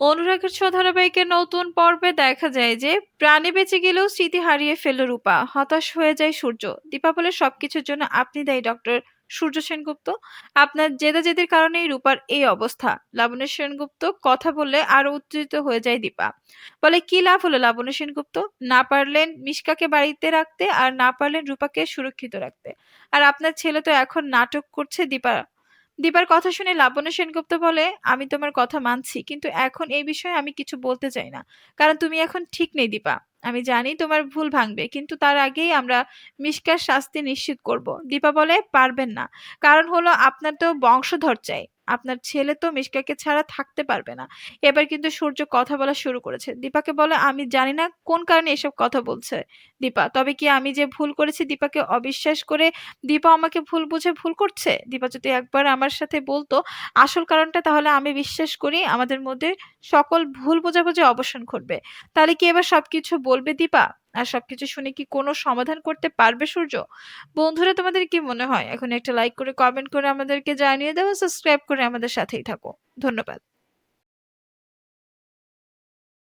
অনুরাগের ছ ধারাবাহিকের নতুন পর্বে দেখা যায় যে প্রাণে বেঁচে গেলেও স্মৃতি হারিয়ে ফেলল রূপা। হতাশ হয়ে যায় সূর্য। দীপা বলে সবকিছুর জন্য আপনি দায়ী, ডক্টর সূর্য সেনগুপ্ত। আপনার জেদাজেদির কারণেই রূপার এই অবস্থা। লাবণ্য সেনগুপ্ত কথা বললে আরও উত্তেজিত হয়ে যায় দীপা। বলে, কি লাভ হলো লাবণ্য সেনগুপ্ত? না পারলেন মিশকাকে বাড়িতে রাখতে আর না পারলেন রূপাকে সুরক্ষিত রাখতে। আর আপনার ছেলে তো এখন নাটক করছে দীপা দীপার কথা শুনে লাবণ্য সেনগুপ্ত বলে, আমি তোমার কথা মানছি, কিন্তু এখন এই বিষয়ে আমি কিছু বলতে চাই না। কারণ তুমি এখন ঠিক নেই, দীপা। আমি জানি তোমার ভুল ভাঙবে, কিন্তু তার আগেই আমরা মিসকার শাস্তি নিশ্চিত করব। দীপা বলে, পারবেন না। কারণ হলো আপনার তো বংশধর চাই। আপনার ছেলে তো মিশকাকে ছাড়া থাকতে পারবে না। এবার কিন্তু সূর্য কথা বলা শুরু করেছে। দীপাকে বলে, আমি জানি না কোন কারণে এসব কথা বলছে দীপা। তবে কি আমি যে ভুল করেছি দীপাকে অবিশ্বাস করে দীপা আমাকে ভুল বুঝে ভুল করছে? দীপা যদি একবার আমার সাথে বলতো আসল কারণটা, তাহলে আমি বিশ্বাস করি আমাদের মধ্যে সকল ভুল বোঝাবুঝি অবসান ঘটবে। তাহলে কি এবার সবকিছু বলবে দীপা? আর সবকিছু শুনে কি কোনো সমাধান করতে পারবে সূর্য? বন্ধুরা, তোমাদের কি মনে হয়? এখন একটা লাইক করে কমেন্ট করে আমাদেরকে জানিয়ে দেবো সাবস্ক্রাইব করে আমাদের সাথেই থাকো। ধন্যবাদ।